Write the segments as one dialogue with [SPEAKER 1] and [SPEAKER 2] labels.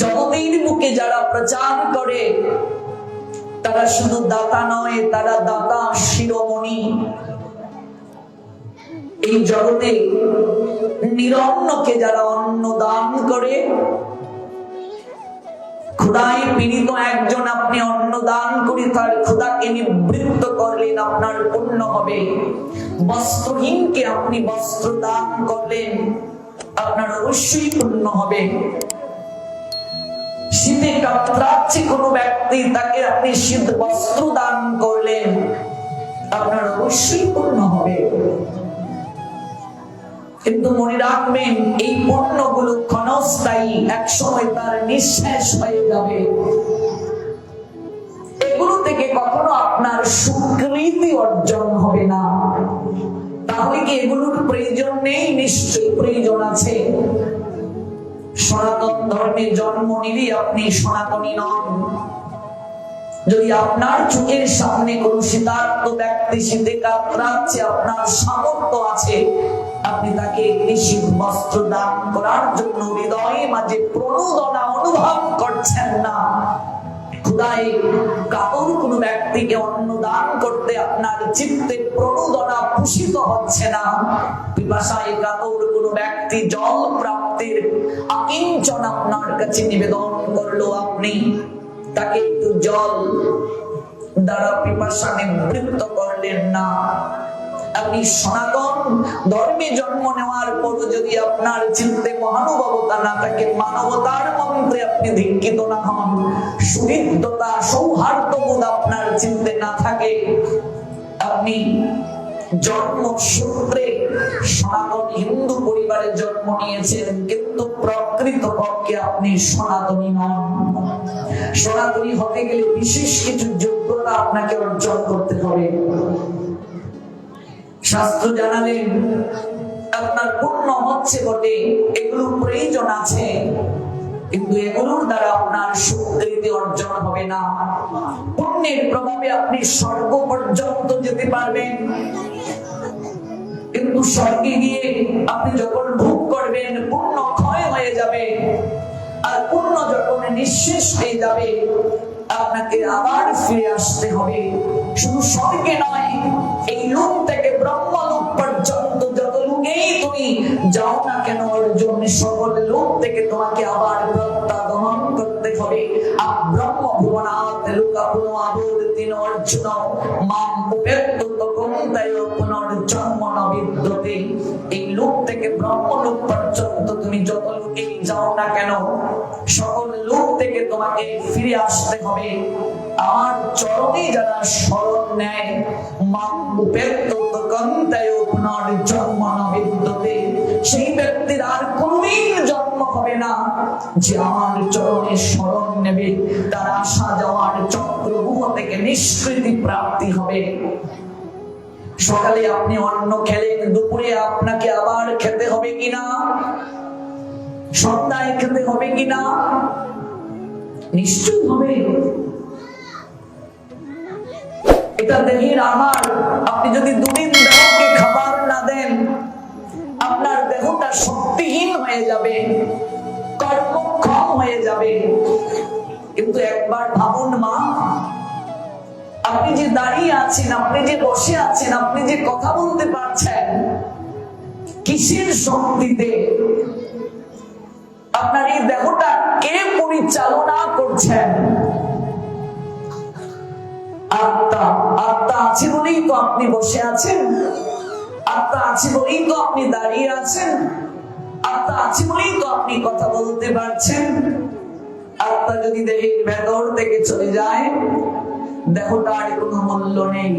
[SPEAKER 1] জগতের বুকে যারা প্রচার করে, তারা শুধু দাতা নয়, তারা দাতা শিরোমণি। এই জগতে নিরন্নকে যারা অন্ন দান করে ক্ষুদায় পীড়িত একজন আপনি অন্ন দান করে, তার ক্ষুদাকে নিবৃত্ত করলেন, আপনার পুণ্য হবে। বস্ত্রহীনকে আপনি বস্ত্র দান করলেন, আপনার অবশ্যই পুণ্য হবে। কাতরাচ্ছে কোনো ব্যক্তি তাকে আপনি শীত বস্ত্র দান করলেন, আপনার অবশ্যই পূর্ণ হবে। কিন্তু মনে রাখবেন, এই পণ্যগুলো ক্ষণস্থায়ী এক সময় তার নিঃশ্বাস হয়ে যাবে। এগুলো থেকে কখনো আপনার স্বীকৃতি অর্জন হবে না। তাহলে কি এগুলোর প্রয়োজন নেই? নিশ্চয়ই প্রয়োজন আছে। সনাতন ধর্মে জন্ম নিলে আপনি সনাতনী নন। যদি আপনার চোখের সামনে কোন শীতার্থ ব্যক্তি শীতে কাতরাচ্ছে আপনার সামর্থ্য আছে, আপনি তাকে একটি শীত বস্ত্র দান করার জন্য হৃদয়ে মাঝে প্রণোদনা অনুভব করছেন না। খুদাই কাপড় কোন ব্যক্তিকে অন্ন দান করতে আপনার চিত্তে প্রণোদনা পুষিত হচ্ছে না। পিপাসায় কাপড় কোন ব্যক্তি জল প্রাপ্তির আকিঞ্চন আপনার কাছে নিবেদন করল আপনি। তাকে একটু জল দ্বারা পিপাসা নিবৃত্ত করলেন না। আপনি সনাতন ধর্মে জন্ম নেওয়ার পর যদি আপনার চিন্তে মহানুভবতা না থাকে, মানবতার মন্ত্রে আপনি দীক্ষিত না হন সুহৃদতা সৌহার্দ্যবোধ আপনার চিন্তে না থাকে, আপনি জন্মসূত্রে সনাতন হিন্দু পরিবারে জন্ম নিয়েছেন, কিন্তু প্রকৃত পক্ষে আপনি সনাতনী নন। সনাতনী হতে গেলে বিশেষ কিছু যোগ্যতা আপনাকে অর্জন করতে হবে। শাস্ত্র জানালেন, আপনার পূর্ণ হচ্ছে বটে, এগুলো প্রয়োজন আছে, কিন্তু এগুলোর দ্বারা আপনার সুকৃতি অর্জন হবে না। পুণ্যের প্রভাবে আপনি স্বর্গ পর্যন্ত যেতে পারবেন। কিন্তু স্বর্গে গিয়ে আপনি যখন ভোগ করবেন, পূর্ণ ক্ষয় হয়ে যাবে। আর পূর্ণ যখন নিঃশেষ হয়ে যাবে, আপনাকে আবার ফিরে আসতে হবে। শুধু স্বর্গে নয়, এই লোক থেকে ব্রহ্মলোক পর্যন্ত যত লোকেই তুমি যাও না কেন, অর্জুন, সকল লোক থেকে তোমাকে আবার প্রত্যাগমন করতে হবে। আর ব্রহ্ম ভুবনাথ লোকা পুনরাবর্তিন অর্জুন মাম উপেত্ত তুমি যত লোকেই যাও না কেন, সকল লোক থেকে তোমাকে ফিরে আসতে হবে। আমার চরণে যারা স্মরণ নেয় বিদ্যতে। সেই ব্যক্তির আর কোনদিন জন্ম হবে না যে আমার চরণে নেবে। তার আসা যাওয়ার চক্রবুহ থেকে নিষ্কৃতি প্রাপ্তি হবে। সকালে আপনি অন্ন খেলেন, দুপুরে আপনাকে আবার খেতে কিনা? সন্ধ্যায় খেতে হবে কিনা? নিশ্চয় হবে। এটা দেহের আহার। আপনি যদি দুদিন দেহকে খাবার না দেন, আপনার দেহটা শক্তিহীন হয়ে যাবে, কর্মক্ষম হয়ে যাবে। কিন্তু একবার ভাবুন মা, আপনি যে দাঁড়িয়ে আছেন, আপনি যে বসে আছেন, আপনি যে কথা বলতে পারছেন কিসের শক্তিতে? আপনার এই দেহটা কে পরিচালনা করছেন? আত্মা। আত্মা আছে বলেই তো আপনি বসে আছেন। আত্মা আছে বলেই তো আপনি দাঁড়িয়ে আছেন। আত্মা আছে বলেই তো আপনি কথা বলতে পারছেন। আত্মা যদি দেহের ভেতর থেকে চলে যায়, দেহটার কোনো মূল্য নেই।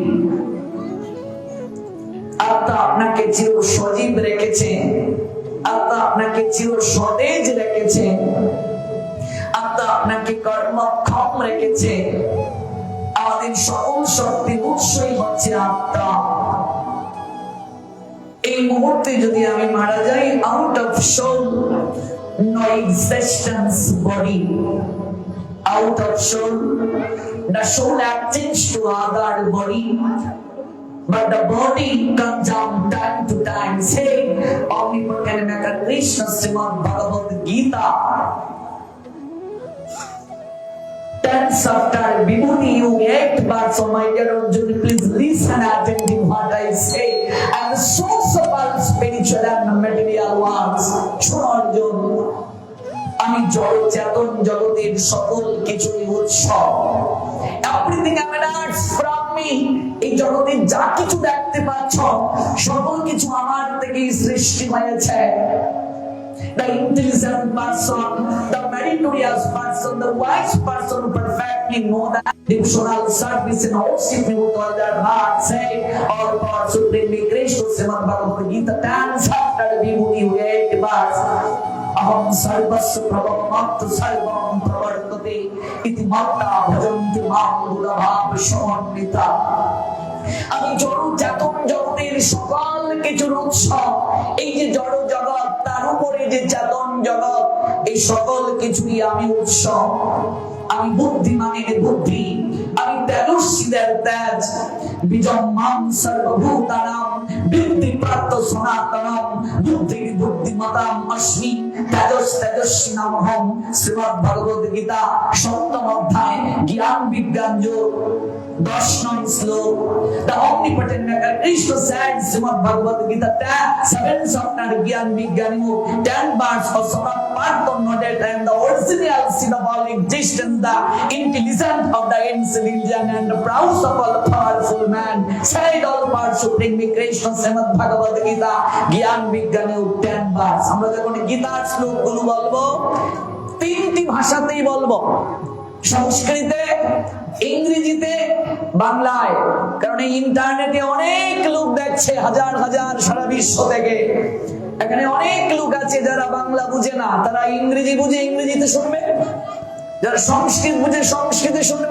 [SPEAKER 1] আত্মা আপনাকে চির সজীব রেখেছে আত্মা আপনাকে চির সতেজ রেখেছে আত্মা আপনাকে কর্মক্ষম রেখেছে আমাদের সকল শক্তি উৎসই হচ্ছে আত্মা। এই মুহূর্তে যদি আমি মারা যাই out of soul no existence body out of soul. The soul attaches to other body, but the body comes down time to time. Say, Omnipotent Maker Krishna Srimad Bhagavad Gita. stands after Vibhuti, you eight bars, so my dear Arjun, please listen attentive what I say. And the source of all spiritual and material. শোনো অর্জুন আমি জড় চেতন জগতের সকল কিছুই উৎসব everything এমানেটস from me এই জগতে যা কিছু দেখতে পাচ্ছ সকল কিছু আমার থেকেই সৃষ্টি হয়েছে the intelligent person, the meritorious person, the wise person perfectly know that devotional service and worship with all their heart say, all God supremely Krishna Srimad Bhagavad Gita stands after Vibhuti eight bars. अहम सर्वस्व प्रभव मत्त सर्वम प्रवर्तते इति मत्ता भजन्ति मां दुर्लभाव समन्विता আমি জড় চেতন জগতের সকল কিছুর উৎস এই যে জড় জগৎ তার উপরে যে চেতন জগৎ এই সকল কিছুই আমি উৎস আমি বুদ্ধিমানের বুদ্ধি আমি তেজস্বীদের তেজ বিজম্মাম সর্বভূতানাম বৃদ্ধি প্রাপ্ত সনাতনম বুদ্ধির বুদ্ধিমতাম অস্মি তেজস তেজস্বী নামহম শ্রীমদ ভগবদ গীতা সপ্তম অধ্যায় জ্ঞান বিজ্ঞান যোগ দশ নং শ্লোক The omnipotent maker Krishna said Srimad Bhagavad Gita seven chapter Gyan Vijnanimu, ten bars of Samat Partha nodded and the original seed of all existence, the intelligent of the intelligent and the proud of all powerful man, said all parts supreme Krishna Srimad Bhagavad Gita, Gyan Vijnanimu, ten bars. আমরা যখন গীতার শ্লোকগুলো বলব তিনটি ভাষাতেই বলব। সংস্কৃতে ইংরেজিতে বাংলায়। কারণ এই ইন্টারনেটে অনেক লোক দেখছে হাজার হাজার সারা বিশ্ব থেকে। এখানে অনেক লোক আছে যারা বাংলা বুঝে না। তারা ইংরেজি বুঝে ইংরেজিতে শুনবে। যারা সংস্কৃত বুঝে সংস্কৃতে শুনবে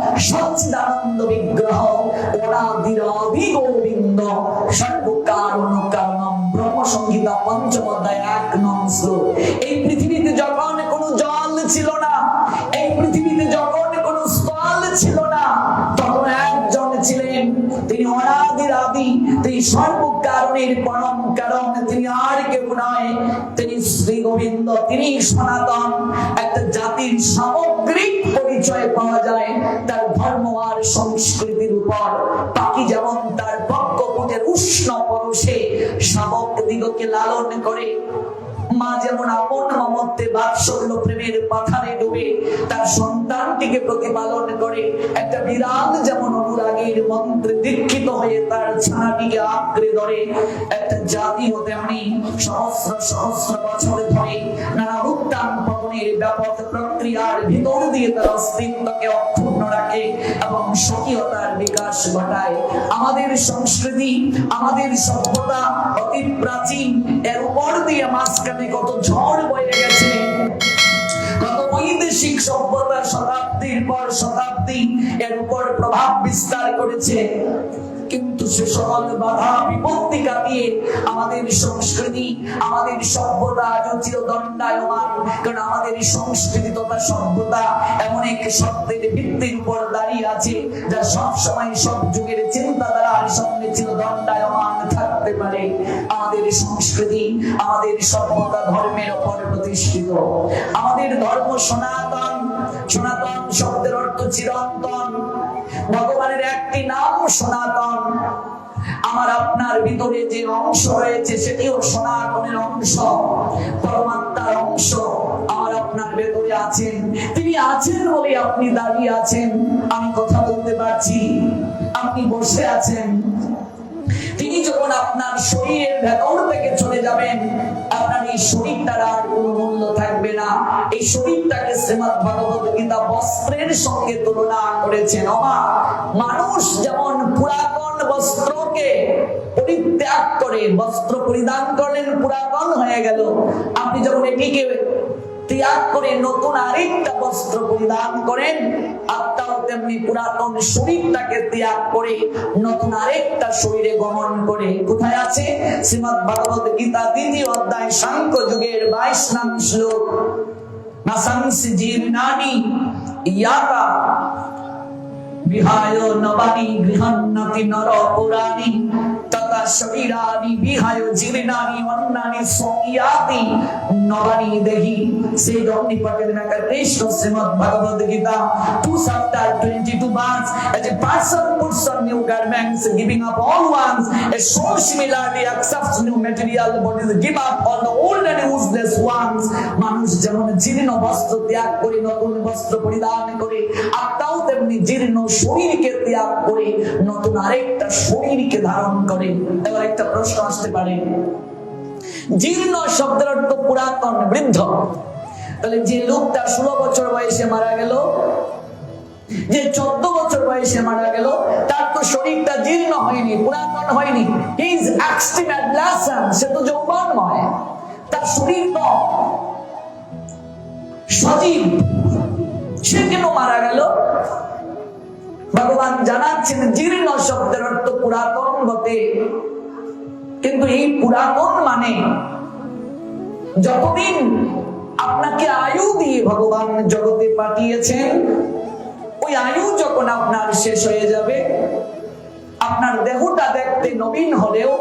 [SPEAKER 1] সচ্চিদানন্দ বিগ্রহ অনাদির অভিগোবিন্দ সর্ব কারণ কারণম ব্রহ্ম সংহিতা পঞ্চম অধ্যায় এক নং এই পৃথিবীতে যখন কোনো জল ছিল না, এই পৃথিবীতে যখন কোনো স্থল ছিল না, তখন একজন ছিলেন, তিনি অনাদির আদি তিনি সর্ব কারণের পরম কারণ, তিনি আর কেউ নয়, তিনি শ্রী গোবিন্দ তিনি সনাতন। লালন করে। মা যেমন আপন মমত্বে বাৎসল্য প্রেমের পাথারে তার সন্তানটিকে প্রতিপালন করে। একটা বিড়াল যেমন অনুরাগের মন্ত্রে দীক্ষিত হয়ে তার ছানাটিকে আঁকড়ে ধরে, একটা জাতি হতে আমি সহস্র সহস্র বছর ধরে নানা উত্তান পতনের ব্যাপক প্রক্রিয়ার ভিতর দিয়ে তার অস্তিত্বকে অক্ষুণ্ণ রাখে এবং স্বকীয়তার বিকাশ ঘটায়। আমাদের সংস্কৃতি, আমাদের সভ্যতা অতি প্রাচীন, এর উপর দিয়ে মাঝখানে কত ঝড় বয়ে গেছে বৈদেশিক সভ্যতা শতাব্দীর পর শতাব্দী এর উপর প্রভাব বিস্তার করেছে। কিন্তু সে সকল বাধা বিপত্তি কাটিয়ে আমাদের সংস্কৃতি, আমাদের সভ্যতা আজও চিরদণ্ডায়মান। কারণ আমাদের সংস্কৃতি তথা সভ্যতা এমন এক সত্যের ভিত্তির উপর দাঁড়িয়ে আছে, যা সব সময় সব যুগের চিন্তাধারার সঙ্গে চিরদণ্ডায়মান থাকতে পারে। আমাদের সংস্কৃতি, আমাদের সভ্যতা ধর্মের উপর প্রতিষ্ঠিত। আমাদের ধর্ম সনাতন সনাতন শব্দের অর্থ চিরন্তন। ভগবানের একটি নাম সনাতন। আমার আপনার ভিতরে যে অংশ রয়েছে, সেটিও সনাতনের অংশ, পরমাত্মার অংশ। আমার আপনার ভেতরে আছেন। তিনি আছেন বলে আপনি দাঁড়িয়ে আছেন। আমি কথা বলতে পারছি। আপনি বসে আছেন। যখন আপনার শরীরের ভেতর থেকে চলে যাবেন, আপনার এই শরীরটার আর কোনো মূল্য থাকবে না। এই শরীরটাকে শ্রীমদ ভগবত গীতা বস্ত্রের সঙ্গে তুলনা করেছেন। অমা, মানুষ যেমন পুরাতন বস্ত্রকে পরিত্যাগ করে, বস্ত্র পরিধান করলেন পুরাতন হয়ে গেল। আপনি যখন এটিকে ত্যাগ করে নতুন আরেকটা বস্ত্র পরিধান করেন। আত্মাও তেমনি পুরাতন শরীরটাকে ত্যাগ করে নতুন আরেকটা শরীরে গমন করে। কোথায় আছে? শ্রীমদ ভগবত গীতা দ্বিতীয় অধ্যায়, সাংখ্য যুগের বাইশ নাম শ্লোক। নাসাংসি জীর্ণানি ইয়াকা বিহায় নবানি গৃহন্নতি নর পুরাণি তথা শরীরানি বিহায় জীর্ণানি অন্নানি সঙ্গিয়াতি নবানি দেহি সেই দগ্নি পকেট নাকার Krishna Shrimad Bhagavad Gita two chapter 22 verse as a person puts on new garments giving up all ones a soul similarly accepts new material bodies give up all the old and useless ones মানুষ যেমন জীর্ণ বস্ত্র ত্যাগ করে নতুন বস্ত্র পরিধান করে আত্মাও তেমনি জীর্ণ শরীরকে ত্যাগ করে নতুন আরেকটা শরীরকে ধারণ করে এবার একটা প্রশ্ন আসতে পারে। জীর্ণ শব্দের অর্থ পুরাতন, বৃদ্ধ। তাহলে যে লোকটা ষোলো বছর বয়সে মারা গেল, যে চোদ্দ বছর বয়সে মারা গেল, তার তো শরীরটা জীর্ণ হয়নি, পুরাতন হয়নি। ইজ এক্সট্রিম অ্যাডলাসন সে তো যৌবনময়। তার শরীর তো সজীব। সে কেন মারা গেল? ভগবান জানাচ্ছেন, জীর্ণ শব্দের অর্থ পুরাতন বটে কিন্তু এই পুরাতন মানে যতদিন আপনাকে আয়ু দিয়ে ভগবান জগতে পাঠিয়েছেন, ওই আয়ু যখন আপনার শেষ হয়ে যাবে, আপনার দেহটা দেখতে নবীন হলেও,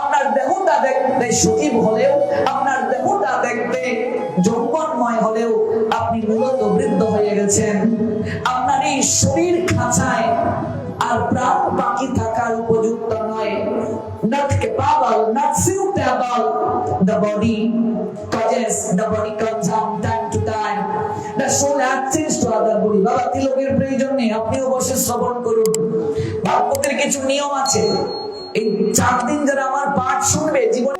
[SPEAKER 1] আপনার দেহটা দেখতে সজীব হলেও, আপনার দেহটা দেখতে যৌবনময় হলেও আপনি মূলত বৃদ্ধ হয়ে গেছেন। আপনার এই শরীর খাঁচায় আর প্রাণ বাকি থাকার উপযুক্ত নয়। the body causes, the body comes on time to time the soul access to other body বাবা, তিলকের প্রয়োজন নেই বসে শ্রবণ করুন। ভাগবতের কিছু নিয়ম আছে। এই চার দিন যারা আমার পাঠ শুনবে, জীবনে